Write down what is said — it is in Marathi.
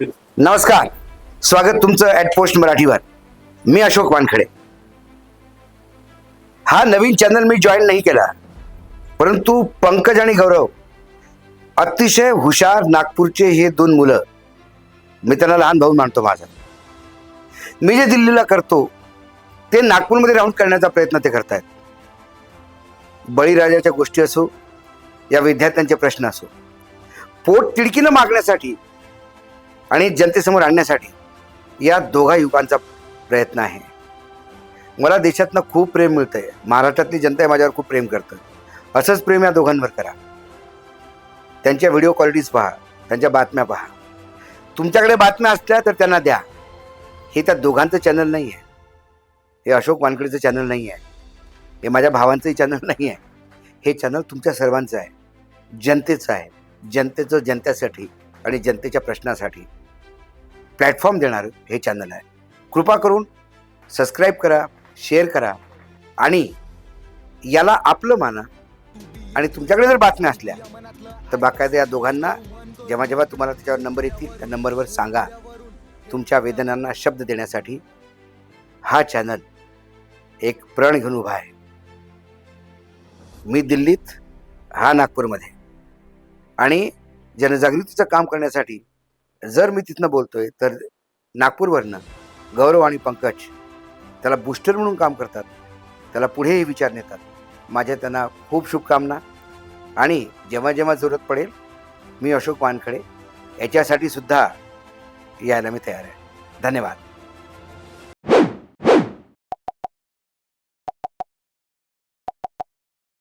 नमस्कार. स्वागत तुमचं ॲट पोस्ट मराठीवर. मी अशोक वानखडे. हा नवीन चॅनल मी जॉईन नाही केला. परंतु पंकज आणि गौरव अतिशय हुशार नागपूरचे हे दोन मुलं मी त्यांना लहान भाऊ मानतो माझा. मी जे दिल्लीला करतो ते नागपूरमध्ये राहून करण्याचा प्रयत्न ते करतायत. बळीराजाच्या गोष्टी असो या विद्यार्थ्यांचे प्रश्न असो. पोट तिडकीनं मागण्यासाठी आणि जनतेसमोर आणण्यासाठी या दोघा युगांचा प्रयत्न आहे. मला देशातनं खूप प्रेम मिळतं आहे महाराष्ट्रातली जनता माझ्यावर खूप प्रेम करतं. असंच प्रेम या दोघांवर करा. त्यांच्या व्हिडिओ क्वालिटीज पहा. त्यांच्या बातम्या पहा. तुमच्याकडे बातम्या असल्या तर त्यांना द्या. हे त्या दोघांचं चॅनल नाही आहे हे अशोक वानकडीचं चॅनल नाही आहे हे माझ्या भावांचंही चॅनल नाही आहे हे चॅनल तुमच्या सर्वांचं आहे. जनतेचं आहे. जनतेचं जनतेसाठी आणि जनतेच्या प्रश्नासाठी. प्लॅटफॉर्म देणारं हे चॅनल आहे. कृपा करून सबस्क्राईब करा शेअर करा आणि याला आपलं माना. आणि तुमच्याकडे जर बातम्या असल्या तर बाकायदा या दोघांना जेव्हा जेव्हा तुम्हाला त्याच्यावर नंबर येतील त्या नंबरवर सांगा. तुमच्या वेदनांना शब्द देण्यासाठी हा चॅनल एक प्रण घेऊन उभा आहे. मी दिल्लीत हा नागपूरमध्ये. आणि जनजागृतीचं काम करण्यासाठी जर मी तिथनं बोलतोय तर नागपूरवरनं गौरव आणि पंकज त्याला बूस्टर म्हणून काम करतात. त्याला पुढेही विचार नेतात. माझ्या त्यांना खूप शुभकामना आणि जेव्हा जेव्हा जरूरत पडेल मी अशोक वानखडे याच्यासाठी सुद्धा यायला मी तयार आहे. धन्यवाद.